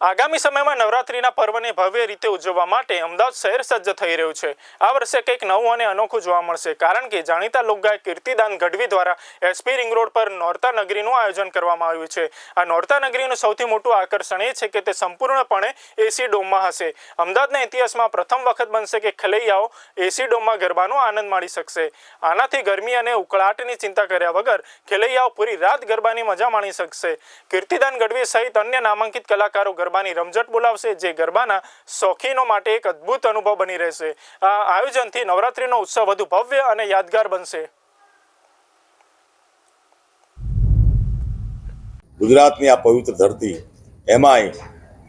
આગામી સમયમાં નવરાત્રીના પર્વને ભવ્ય રીતે ઉજવવા માટે અમદાવાદ શહેર સજ્જ થઈ રહ્યું છે. આ વર્ષે કંઈક નવું અને અનોખું જોવા મળશે, કારણ કે જાણીતા લોકગાયક કીર્તિદાન ગઢવી દ્વારા એસપી રિંગ રોડ પર નોરતા નગરીનું આયોજન કરવામાં આવ્યું છે. આ નોરતા નગરીનું સૌથી મોટું આકર્ષણ એ છે કે તે સંપૂર્ણપણે એસી ડોમમાં હશે. અમદાવાદના ઇતિહાસમાં પ્રથમ વખત બનશે કે ખલૈયાઓ એસી ડોમમાં ગરબાનો આનંદ માણી શકશે. આનાથી ગરમી અને ઉકળાટની ચિંતા કર્યા વગર ખેલૈયાઓ પૂરી રાત ગરબાની મજા માણી શકશે. કીર્તિદાન ગઢવી સહિત અન્ય નામાંકિત કલાકારો ગરબાની રમઝટ બોલાવશે, જે ગરબાના શોખીનો માટે એક અદ્ભુત અનુભવ બની રહેશે. આ આયોજનથી નવરાત્રિનો ઉત્સવ વધુ ભવ્ય અને યાદગાર બનશે. ગુજરાતની આ પવિત્ર ધરતી, એમાંય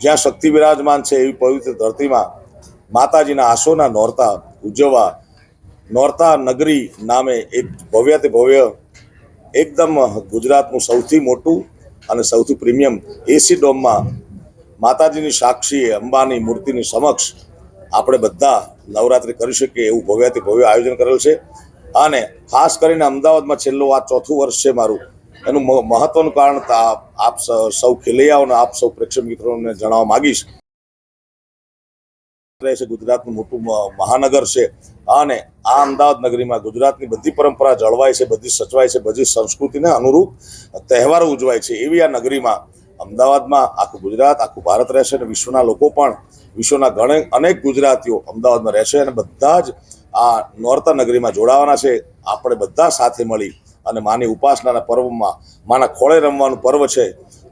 જ્યાં શક્તિ વિરાજમાન છે એવી પવિત્ર ધરતીમાં માતાજીના આશોના નોરતા ઉજવવા, નોરતા નગરી નામે એક ભવ્ય તે ભવ્ય, એકદમ ગુજરાતનું સૌથી મોટું અને સૌથી પ્રીમિયમ એસી ડોમમાં માતાજીની સાક્ષી, અંબાની મૂર્તિની સમક્ષ આપણે બધા નવરાત્રિ કરી શકીએ એવું ભવ્યથી ભવ્ય આયોજન કરેલ છે. અને ખાસ કરીને અમદાવાદમાં છેલ્લું આ ચોથું વર્ષ છે મારું. એનું મહત્વનું કારણ આપ સૌ ખેલૈયાઓને આપ સૌ પ્રેક્ષક મિત્રોને જણાવવા માગીશ. છે ગુજરાતનું મોટું મહાનગર છે. અને આ અમદાવાદ નગરીમાં ગુજરાતની બધી પરંપરા જળવાય છે, બધી સચવાય છે, બધી સંસ્કૃતિને અનુરૂપ તહેવારો ઉજવાય છે. એવી આ નગરીમાં અમદાવાદમાં આખું ગુજરાત, આખું ભારત રહેશે અને વિશ્વના લોકો પણ, વિશ્વના ઘણે અનેક ગુજરાતીઓ અમદાવાદમાં રહેશે અને બધા જ આ નોર્તા નગરીમાં જોડાવાના છે. આપણે બધા સાથે મળી અને માની ઉપાસનાના પર્વમાં, માના ખોળે રમવાનું પર્વ છે.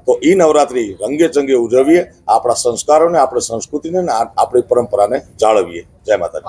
તો એ નવરાત્રિ રંગે ચંગે ઉજવીએ, આપણા સંસ્કારોને, આપણી સંસ્કૃતિને આપણી પરંપરાને જાળવીએ. જય માતાજી.